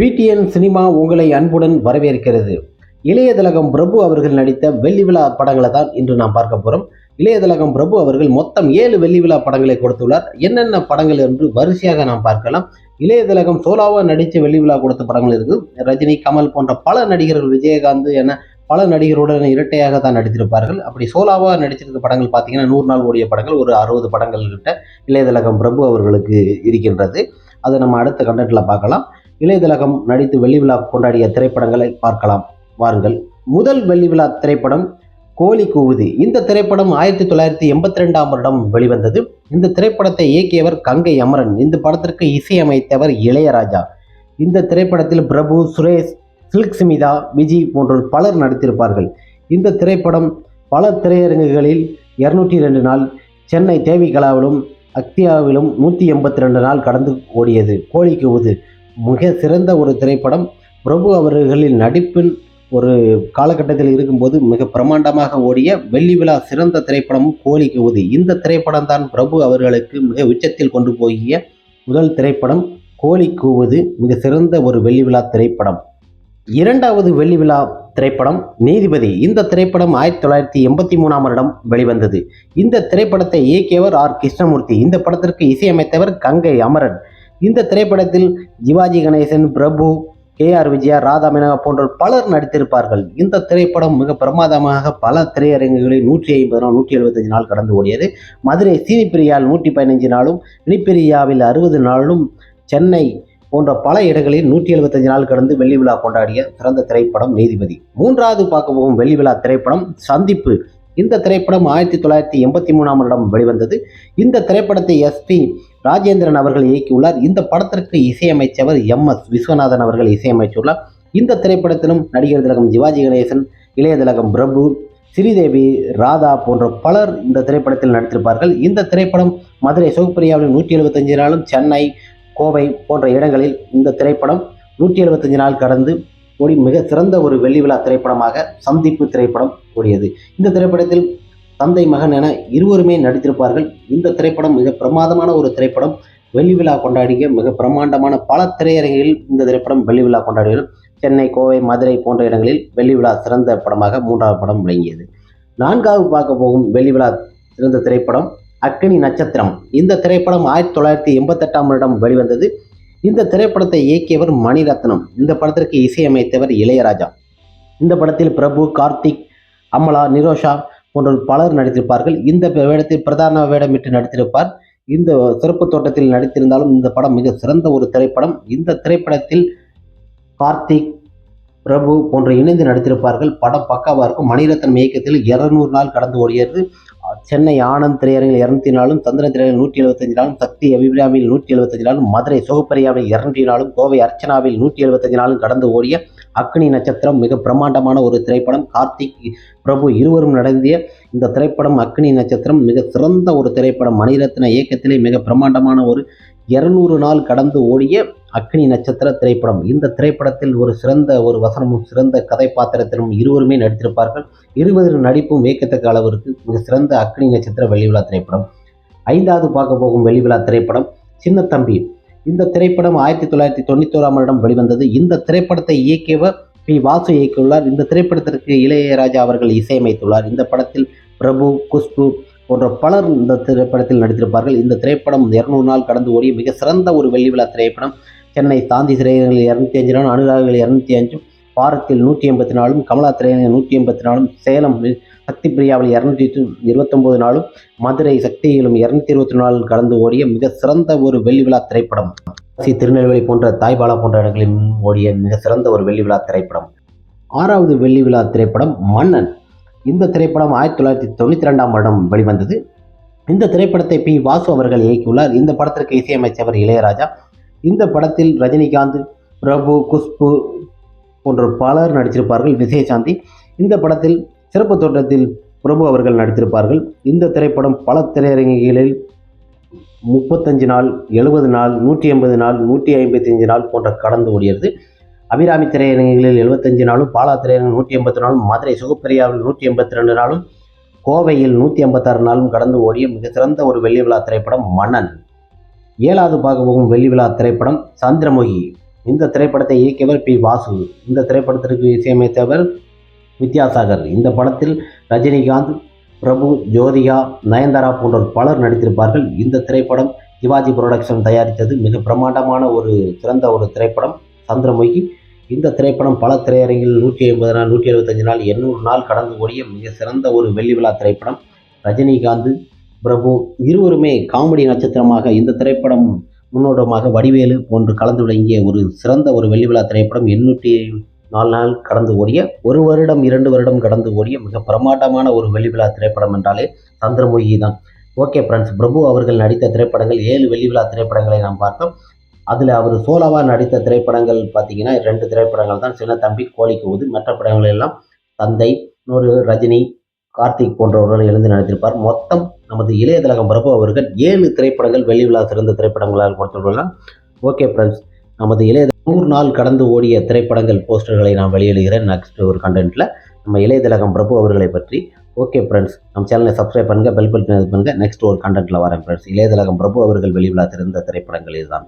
PTN cinema உங்களை அன்புடன் வரவேற்கிறது. இளைய திலகம் பிரபு அவர்கள் நடித்த வெள்ளி விழா படங்களை தான் இன்று நாம் பார்க்க போகிறோம் இளைய திலகம் பிரபு அவர்கள் மொத்தம் ஏழு வெள்ளி விழா படங்களை கொடுத்துள்ளார். என்னென்ன படங்கள் என்று வரிசையாக நாம் பார்க்கலாம். இளைய திலகம் சோலாவாக நடித்த வெள்ளி விழா கொடுத்த படங்கள் இருக்குது ரஜினி கமல் போன்ற பல நடிகர்கள் விஜயகாந்த் என பல நடிகருடன் இரட்டையாக தான் நடித்திருப்பார்கள். அப்படி சோலாவாக நடிச்சிருக்க படங்கள் பார்த்தீங்கன்னா நூறு நாள் ஓடிய படங்கள் ஒரு அறுபது படங்கள் கிட்ட இளையதலகம் பிரபு அவர்களுக்கு இருக்கின்றது. அதை நம்ம அடுத்த கண்டென்ட்டில் பார்க்கலாம். இளையதிலகம் நடித்து வெள்ளி விழா கொண்டாடிய திரைப்படங்களை பார்க்கலாம். வாருங்கள். முதல் வெள்ளி விழா திரைப்படம் கோழி கூவுது. இந்த திரைப்படம் ஆயிரத்தி தொள்ளாயிரத்தி எண்பத்தி ரெண்டாம் வருடம் வெளிவந்தது. இந்த திரைப்படத்தை இயக்கியவர் கங்கை அமரன். இந்த படத்திற்கு இசையமைத்தவர் இளையராஜா. இந்த திரைப்படத்தில் பிரபு சுரேஷ் சில்க் ஸ்மிதா விஜய் போன்றோர் பலர் நடித்திருப்பார்கள். இந்த திரைப்படம் பல திரையரங்குகளில் இருநூற்றி ரெண்டு நாள் சென்னை தேவிகலாவிலும் அக்தியாவிலும் நூற்றி எண்பத்தி ரெண்டு நாள் கடந்து ஓடியது. கோழி கூவுது. மிக சிறந்த ஒரு திரைப்படம். பிரபு அவர்களின் நடிப்பின் ஒரு காலகட்டத்தில் இருக்கும்போது மிக பிரமாண்டமாக ஓடிய வெள்ளி விழா சிறந்த திரைப்படமும் கோலி கூவுது இந்த திரைப்படம் தான் பிரபு அவர்களுக்கு மிக உச்சத்தில் கொண்டு போகிய முதல் திரைப்படம். கோழி கூவுது மிக சிறந்த ஒரு வெள்ளி விழா திரைப்படம். இரண்டாவது வெள்ளி விழா திரைப்படம் நீதிபதி. இந்த திரைப்படம் ஆயிரத்தி தொள்ளாயிரத்தி எண்பத்தி மூணாம் வருடம் வெளிவந்தது. இந்த திரைப்படத்தை இயக்கியவர் ஆர் கிருஷ்ணமூர்த்தி. இந்த படத்திற்கு இசையமைத்தவர் கங்கை அமரன். இந்த திரைப்படத்தில் சிவாஜி கணேசன் பிரபு கே ஆர் விஜயா ராதா மேனகா போன்ற பலர் நடித்திருப்பார்கள். இந்த திரைப்படம் மிக பிரமாதமாக பல திரையரங்குகளில் நூற்றி ஐம்பது நாள் நூற்றி எழுபத்தஞ்சு நாள் கடந்து ஓடியது. மதுரை சீனிப்பிரியால் நூற்றி பதினஞ்சு நாளும் இனிப்பிரியாவில் அறுபது நாளும் சென்னை போன்ற பல இடங்களில் நூற்றி எழுபத்தஞ்சு நாள் கடந்து வெள்ளி விழா கொண்டாடிய சிறந்த திரைப்படம் நீதிபதி. மூன்றாவது பார்க்க போகும் வெள்ளி விழா திரைப்படம் சந்திப்பு. இந்த திரைப்படம் ஆயிரத்தி தொள்ளாயிரத்தி எண்பத்தி மூணாம் வருடம் வெளிவந்தது. இந்த திரைப்படத்தை எஸ்பி ராஜேந்திரன் அவர்கள் இயக்கியுள்ளார். இந்த படத்திற்கு இசையமைச்சவர் எம் எஸ் விஸ்வநாதன் அவர்கள் இசையமைத்துள்ளார். இந்த திரைப்படத்திலும் நடிகர் திலகம் சிவாஜி கணேசன் இளைய திலகம் பிரபு ஸ்ரீதேவி ராதா போன்ற பலர் இந்த திரைப்படத்தில் நடித்திருப்பார்கள். இந்த திரைப்படம் மதுரை சிவப்பிரியாவில் நூற்றி எழுபத்தஞ்சு நாளும் சென்னை கோவை போன்ற இடங்களில் இந்த திரைப்படம் நூற்றி எழுபத்தஞ்சு நாள் கடந்து ஓடி மிக சிறந்த ஒரு வெள்ளி விழா திரைப்படமாக சந்திப்பு திரைப்படம் ஓடியது. இந்த திரைப்படத்தில் தந்தை மகன் என இருவருமே நடித்திருப்பார்கள். இந்த திரைப்படம் மிக பிரமாதமான ஒரு திரைப்படம். வெள்ளி விழா கொண்டாடிய மிக பிரமாண்டமான பல திரையரங்கில் இந்த திரைப்படம் வெள்ளி விழா கொண்டாடியது சென்னை கோவை மதுரை போன்ற இடங்களில் வெள்ளி விழா சிறந்த படமாக மூன்றாவது படம் விளங்கியது. நான்காவது பார்க்க போகும் வெள்ளி விழா சிறந்த திரைப்படம் அக்கினி நட்சத்திரம். இந்த திரைப்படம் ஆயிரத்தி தொள்ளாயிரத்தி எண்பத்தெட்டாம் வருடம் வெளிவந்தது. இந்த திரைப்படத்தை இயக்கியவர் மணிரத்னம். இந்த படத்திற்கு இசையமைத்தவர் இளையராஜா. இந்த படத்தில் பிரபு கார்த்திக் அமலா நிரோஷா போன்ற பலர் நடித்திருப்பார்கள். இந்த வேடத்தில் பிரதான வேடமிட்டு நடித்திருப்பார். இந்த சிறப்பு தோட்டத்தில் நடித்திருந்தாலும் இந்த படம் மிக சிறந்த ஒரு திரைப்படம். இந்த திரைப்படத்தில் கார்த்திக் பிரபு போன்ற இணைந்து நடித்திருப்பார்கள். படம் பக்காவாக இருக்கும். மணிரத்னம் இயக்கத்தில் இருநூறு நாள் கடந்து ஓடியது சென்னை ஆனந்த் திரையரங்கில் இரநூத்தி நாலும் சந்திர திரையரங்கில் நூற்றி எழுபத்தஞ்சு நாளும் சக்தி அபிராமியில் நூற்றி எழுபத்தஞ்சு நாளும் மதுரை சோகப்பரியாவில் இரநூற்றி நாளும் கோவை அர்ச்சனாவில் நூற்றி எழுபத்தஞ்சு நாளும் கடந்து ஓடிய அக்னி நட்சத்திரம் மிக பிரம்மாண்டமான ஒரு திரைப்படம். கார்த்திக் பிரபு இருவரும் நடந்திய இந்த திரைப்படம் அக்னி நட்சத்திரம் மிக சிறந்த ஒரு திரைப்படம். மணிரத்ன இயக்கத்திலே மிக பிரம்மாண்டமான ஒரு இருநூறு நாள் கடந்து ஓடிய அக்னி நட்சத்திர திரைப்படம். இந்த திரைப்படத்தில் ஒரு சிறந்த ஒரு வசனமும் சிறந்த கதை பாத்திரத்திலும் இருவருமே நடித்திருப்பார்கள். இருவரின் நடிப்பும் வியக்கத்தக்க அளவிற்கு மிக சிறந்த அக்னி நட்சத்திர வெள்ளிவிழா திரைப்படம். ஐந்தாவது பார்க்க போகும் வெள்ளிவிழா திரைப்படம் சின்ன தம்பி. இந்த திரைப்படம் ஆயிரத்தி தொள்ளாயிரத்தி தொண்ணூத்தோராம் வருடம் வெளிவந்தது. இந்த திரைப்படத்தை இயக்கியவர் பி. வாசு இயக்கியுள்ளார். இந்த திரைப்படத்திற்கு இளையராஜா அவர்கள் இசையமைத்துள்ளார். இந்த படத்தில் பிரபு குஷ்பு போன்ற பலர் இந்த திரைப்படத்தில் நடித்திருப்பார்கள். இந்த திரைப்படம் இருநூறு நாள் கடந்து ஓடி மிக சிறந்த ஒரு வெள்ளி விழா திரைப்படம். சென்னை சாந்தி திரையரங்கில் இரநூத்தி அஞ்சு நாளும் அனுராகில் இரநூத்தி அஞ்சும் பாரத்தில் நூற்றி எண்பத்தி நாலும் கமலா திரையரங்கில் நூற்றி எண்பத்தி நாலும் சேலம் சக்தி பிரியாவில் இரநூத்தி இருபத்தொம்போது நாளும் மதுரை சக்தியிலும் இரநூத்தி இருபத்தி நாலு கலந்து ஓடிய மிக சிறந்த ஒரு வெள்ளி விழா திரைப்படம். சி திருநெல்வேலி போன்ற தாய்பாலா போன்ற இடங்களில் ஓடிய மிக சிறந்த ஒரு வெள்ளி விழா திரைப்படம். ஆறாவது வெள்ளி விழா திரைப்படம் மன்னன். இந்த திரைப்படம் ஆயிரத்தி தொள்ளாயிரத்தி தொண்ணூற்றி ரெண்டாம் வருடம் வெளிவந்தது. இந்த திரைப்படத்தை பி வாசு அவர்கள் இயக்கியுள்ளார். இந்த படத்திற்கு இசையமைச்சவர் இளையராஜா இந்த படத்தில் ரஜினிகாந்த் பிரபு குஷ்பு போன்ற பலர் நடித்திருப்பார்கள். விஜயசாந்தி. இந்த படத்தில் சிறப்பு தோற்றத்தில் பிரபு அவர்கள் நடித்திருப்பார்கள். இந்த திரைப்படம் பல திரையரங்குகளில் முப்பத்தஞ்சு நாள் எழுபது நாள் நூற்றி எண்பது நாள் நூற்றி ஐம்பத்தஞ்சு நாள் போன்ற கடந்து ஓடியது. அபிராமி திரையரங்குகளில் எழுபத்தஞ்சு நாளும் பாலா திரையரங்கு நூற்றி எண்பத்தி நாளும் மதுரை சுகப்பிரியாவில் நூற்றி எண்பத்தி ரெண்டு நாளும் கோவையில் நூற்றி ஐம்பத்தாறு நாளும் கடந்து ஓடிய மிக சிறந்த ஒரு வெள்ளி விழா திரைப்படம் மன்னன். ஏழாவது பார்க்க போகும் வெள்ளி விழா திரைப்படம் சந்திரமுகி. இந்த திரைப்படத்தை இயக்கியவர் பி. வாசு. இந்த திரைப்படத்திற்கு இசையமைத்தவர் வித்யாசாகர். இந்த படத்தில் ரஜினிகாந்த் பிரபு ஜோதிகா நயன்தாரா போன்றோர் பலர் நடித்திருப்பார்கள். இந்த திரைப்படம் சிவாஜி புரொடக்ஷன் தயாரித்தது. மிக பிரம்மாண்டமான ஒரு சிறந்த ஒரு திரைப்படம் சந்திரமுகி. இந்த திரைப்படம் பல திரையரங்கில் நூற்றி ஐம்பது நாள் நூற்றி எழுபத்தஞ்சு நாள் எண்ணூறு நாள் கடந்து ஓடிய மிக சிறந்த ஒரு வெள்ளி விழா திரைப்படம் ரஜினிகாந்த் பிரபு இருவருமே காமெடி நட்சத்திரமாக இந்த திரைப்படம் முன்னோட்டமாக வடிவேலு போன்று கலந்து விளங்கிய ஒரு சிறந்த ஒரு வெள்ளி விழா திரைப்படம் எண்ணூற்றி நாலு நாள் கடந்து ஓடிய ஒரு வருடம் இரண்டு வருடம் கடந்து ஓடிய மிக பிரமாண்டமான ஒரு வெள்ளி விழா திரைப்படம் என்றாலே சந்திரமுகி தான். ஓகே ஃப்ரெண்ட்ஸ் பிரபு அவர்கள் நடித்த திரைப்படங்கள் ஏழு வெள்ளி விழா திரைப்படங்களை நாம் பார்த்தோம். அதில் அவர் சோலாவாக நடித்த திரைப்படங்கள் பார்த்தீங்கன்னா ரெண்டு திரைப்படங்கள் தான். சின்ன தம்பி கோழிக்கு கூவுது மற்ற படங்கள் எல்லாம் தந்தை இன்னொரு ரஜினி கார்த்திக் போன்றவர்கள் எழுந்து நடித்திருப்பார் மொத்தம் நமது இளைய திலகம் பிரபு அவர்கள் ஏழு திரைப்படங்கள் வெள்ளி விழா சிறந்த திரைப்படங்களால் கொடுத்துள்ளனர் ஓகே ஃப்ரெண்ட்ஸ் நமது இளைய நூறு நாள் கடந்து ஓடிய திரைப்படங்கள் போஸ்டர்களை நான் வெளியிடுகிறேன். நெக்ஸ்ட் ஒரு கண்டென்ட்டில் நம்ம இளைய திலகம் பிரபு அவர்களை பற்றி. ஓகே ஃப்ரெண்ட்ஸ் நம்ம சேனலை சப்ஸ்கிரைப் பண்ணுங்கள் பெல் பட்டன் பண்ணுங்கள் நெக்ஸ்ட் ஒரு கண்டென்ட்டில் வரேன் ஃப்ரெண்ட்ஸ் இளைய திலகம் பிரபு அவர்கள் வெளிவிழா சிறந்த திரைப்படங்கள் இதுதான்.